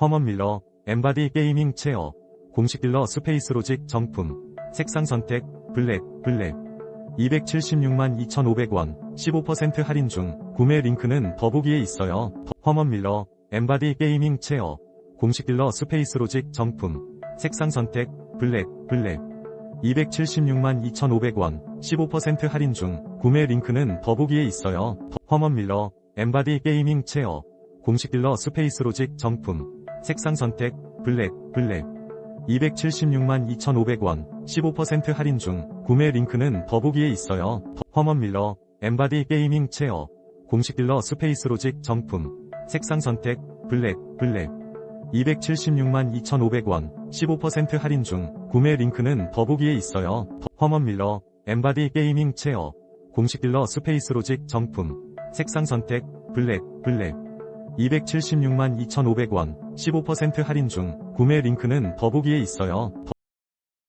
허먼 밀러, 엠바디 게이밍 체어, 공식 딜러 스페이스 로직 정품, 색상 선택, 블랙, 블랙. 276만 2,500원, 15% 할인 중, 구매 링크는 더보기에 있어요. 허먼 밀러, 엠바디 게이밍 체어, 공식 딜러 스페이스 로직 정품, 색상 선택, 블랙, 블랙. 276만 2,500원, 15% 할인 중, 구매 링크는 더보기에 있어요. 허먼 밀러, 엠바디 게이밍 체어, 공식 딜러 스페이스 로직 정품, 색상 선택, 블랙, 블랙. 276만 2,500원, 15% 할인 중, 구매 링크는 더보기에 있어요. 허먼 밀러, 엠바디 게이밍 체어, 공식 딜러 스페이스 로직 정품, 색상 선택, 블랙, 블랙. 276만 2,500원, 15% 할인 중, 구매 링크는 더보기에 있어요. 허먼 밀러, 엠바디 게이밍 체어, 공식 딜러 스페이스 로직 정품, 색상 선택, 블랙, 블랙. 276만 2,500원, 15% 할인 중, 구매 링크는 더보기에 있어요.